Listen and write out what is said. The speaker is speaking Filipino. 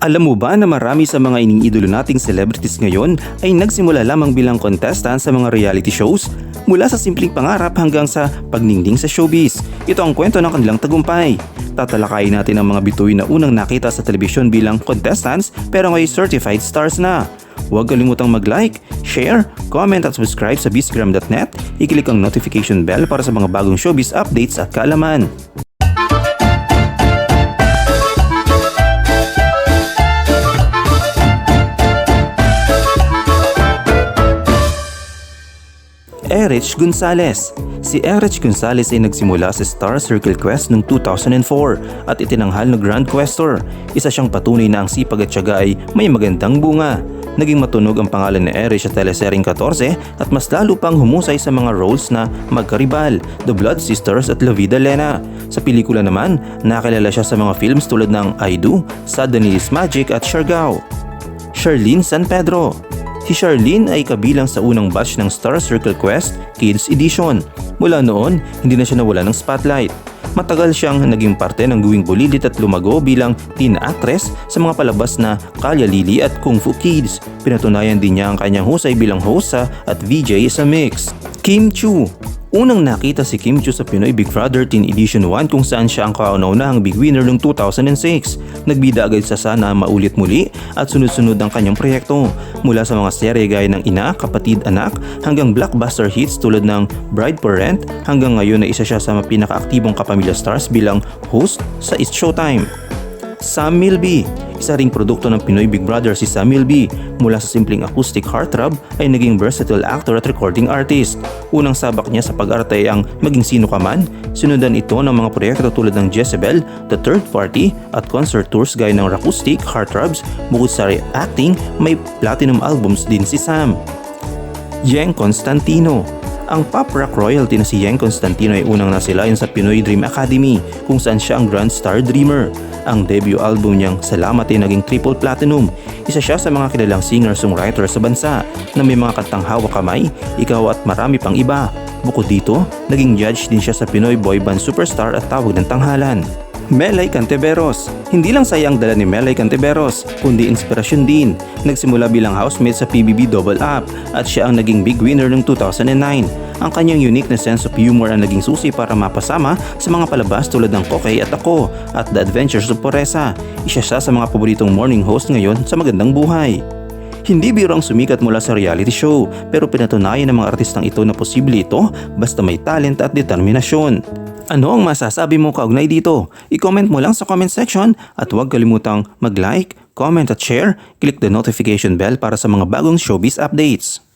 Alam mo ba na marami sa mga iniidolo nating celebrities ngayon ay nagsimula lamang bilang contestant sa mga reality shows? Mula sa simpleng pangarap hanggang sa pagningning sa showbiz. Ito ang kwento ng kanilang tagumpay. Tatalakayin natin ang mga bituin na unang nakita sa telebisyon bilang contestants pero ngayon certified stars na. Huwag kalimutang mag-like, share, comment at subscribe sa bizgram.net. I-click ang notification bell para sa mga bagong showbiz updates at kaalaman. Erich Gonzalez. Si Erich Gonzalez ay nagsimula sa Star Circle Quest noong 2004 at itinanghal na Grand Questor. Isa siyang patunay na ang sipag at tiyaga ay may magandang bunga. Naging matunog ang pangalan ni Erich sa teleseryeng 14 at mas lalo pang humusay sa mga roles na Magkaribal, The Blood Sisters at La Vida Lena. Sa pelikula naman, nakilala siya sa mga films tulad ng I Do, Suddenly is Magic at Siargao. Charlene San Pedro. Si Charlene ay kabilang sa unang batch ng Star Circle Quest Kids Edition. Mula noon, hindi na siya nawala ng spotlight. Matagal siyang naging parte ng Guwing Bulilit at lumago bilang teen actress sa mga palabas na Kalya Lili at Kung Fu Kids. Pinatunayan din niya ang kanyang husay bilang host sa at VJ sa Mix. Kim Chu Unang nakita si Kim Chiu sa Pinoy Big Brother Teen Edition 1 kung saan siya ang kauna-unahang big winner noong 2006. Nagbida agad sa sana maulit muli at sunod-sunod ang kanyang proyekto. Mula sa mga serye gaya ng Ina, Kapatid, Anak hanggang blockbuster hits tulad ng Bride for Rent hanggang ngayon na isa siya sa pinakaaktibong kapamilya stars bilang host sa It's Showtime. Sam Milby. Isa ring produkto ng Pinoy Big Brother si Sam Milby. Mula sa simpleng acoustic heartthrob ay naging versatile actor at recording artist. Unang sabak niya sa pag-arte ang Maging Sino Ka Man. Sinundan ito ng mga proyekto tulad ng Jezebel, The Third Party at concert tours gaya ng acoustic heartthrobs. Bukod sa acting, may platinum albums din si Sam. Yeng Constantino ang pop rock royalty na si Yeng Constantino ay unang nasilayan sa Pinoy Dream Academy kung saan siya ang Grand Star Dreamer. Ang debut album niyang Salamat ay naging triple platinum. Isa siya sa mga kilalang singer-songwriter sa bansa na may mga kantang hawak kamay, ikaw at marami pang iba. Bukod dito, naging judge din siya sa Pinoy Boy Band Superstar at Tawag ng Tanghalan. Melay Canteveros. Hindi lang sayang dala ni Melay Canteveros, kundi inspirasyon din. Nagsimula bilang housemate sa PBB Double Up at siya ang naging big winner noong 2009. Ang kanyang unique na sense of humor ang naging susi para mapasama sa mga palabas tulad ng Kokay at Ako at The Adventures of Poresa. Isa siya sa mga paboritong morning host ngayon sa Magandang Buhay. Hindi biro ang sumikat mula sa reality show pero pinatunayan ng mga artistang ito na posible ito basta may talent at determinasyon. Ano ang masasabi mo kaugnay dito? I-comment mo lang sa comment section at huwag kalimutang mag-like, comment at share. Click the notification bell para sa mga bagong showbiz updates.